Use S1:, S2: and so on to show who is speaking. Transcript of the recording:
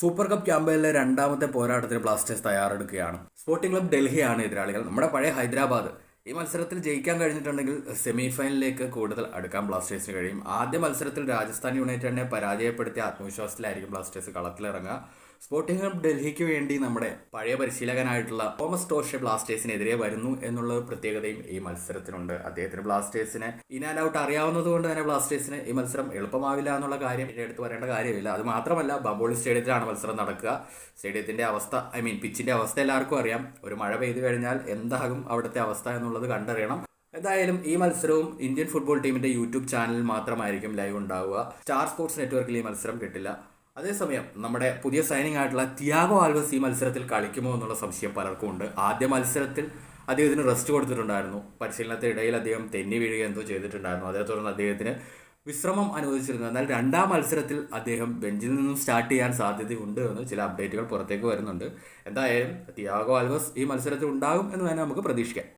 S1: Super cup ക്യാമ്പയിലെ രണ്ടാമത്തെ പോരാട്ടത്തിന് ബ്ലാസ്റ്റേഴ്സ് തയ്യാറെടുക്കുകയാണ്. സ്പോർട്ടിംഗ് ക്ലബ് ഡൽഹിയാണ് എതിരാളികൾ. നമ്മുടെ പഴയ ഹൈദരാബാദ് ഈ മത്സരത്തിൽ ജയിക്കാൻ കഴിഞ്ഞിട്ടുണ്ടെങ്കിൽ സെമി ഫൈനലിലേക്ക് കൂടുതൽ അടുക്കാൻ ബ്ലാസ്റ്റേഴ്സിന് കഴിയും. ആദ്യ മത്സരത്തിൽ രാജസ്ഥാൻ യുണൈറ്റഡിനെ പരാജയപ്പെടുത്തിയ ആത്മവിശ്വാസത്തിലായിരിക്കും ബ്ലാസ്റ്റേഴ്സ് കളത്തിലിറങ്ങുക. സ്പോർട്ടിംഗ് ഡൽഹിക്ക് വേണ്ടി നമ്മുടെ പഴയ പരിശീലകനായിട്ടുള്ള തോമസ് ടോഷെ ബ്ലാസ്റ്റേഴ്സിനെതിരെ വരുന്നു എന്നുള്ള പ്രത്യേകതയും ഈ മത്സരത്തിനുണ്ട്. അദ്ദേഹത്തിന് ബ്ലാസ്റ്റേഴ്സിനെ ഇൻ ആൻഡ് ഔട്ട് അറിയാവുന്നത് കൊണ്ട് തന്നെ ബ്ലാസ്റ്റേഴ്സിന് ഈ മത്സരം എളുപ്പമാവില്ല എന്നുള്ള കാര്യം എടുത്ത് പറയേണ്ട കാര്യമില്ല. അത് മാത്രമല്ല ബബോളി സ്റ്റേഡിയത്തിലാണ് മത്സരം നടക്കുക. സ്റ്റേഡിയത്തിന്റെ അവസ്ഥ ഐ മീൻ പിച്ചിന്റെ അവസ്ഥ എല്ലാവർക്കും അറിയാം. ഒരു മഴ പെയ്തു കഴിഞ്ഞാൽ എന്താകും അവിടുത്തെ അവസ്ഥ എന്നുള്ളത് കണ്ടറിയണം. എന്തായാലും ഈ മത്സരവും ഇന്ത്യൻ ഫുട്ബോൾ ടീമിന്റെ യൂട്യൂബ് ചാനലിൽ മാത്രമായിരിക്കും ലൈവ് ഉണ്ടാവുക. സ്റ്റാർ സ്പോർട്സ് നെറ്റ്വർക്കിൽ ഈ മത്സരം കിട്ടില്ല. അതേസമയം നമ്മുടെ പുതിയ സൈനിങ് ആയിട്ടുള്ള തിയാഗോ ആൽവസ് ഈ മത്സരത്തിൽ കളിക്കുമോ എന്നുള്ള സംശയം പലർക്കും ഉണ്ട്. ആദ്യ മത്സരത്തിൽ അദ്ദേഹത്തിന് റെസ്റ്റ് കൊടുത്തിട്ടുണ്ടായിരുന്നു. പരിശീലനത്തിനിടയിൽ അദ്ദേഹം തെന്നി വീഴുക എന്തോ ചെയ്തിട്ടുണ്ടായിരുന്നു. അതേ തുടർന്ന് അദ്ദേഹത്തിന് വിശ്രമം അനുവദിച്ചിരുന്നു. എന്നാൽ രണ്ടാം മത്സരത്തിൽ അദ്ദേഹം ബെഞ്ചിൽ നിന്നും സ്റ്റാർട്ട് ചെയ്യാൻ സാധ്യതയുണ്ട് എന്ന് ചില അപ്ഡേറ്റുകൾ പുറത്തേക്ക് വരുന്നുണ്ട്. എന്തായാലും തിയാഗോ ആൽവസ് ഈ മത്സരത്തിൽ ഉണ്ടാകും എന്ന് തന്നെ നമുക്ക് പ്രതീക്ഷിക്കാം.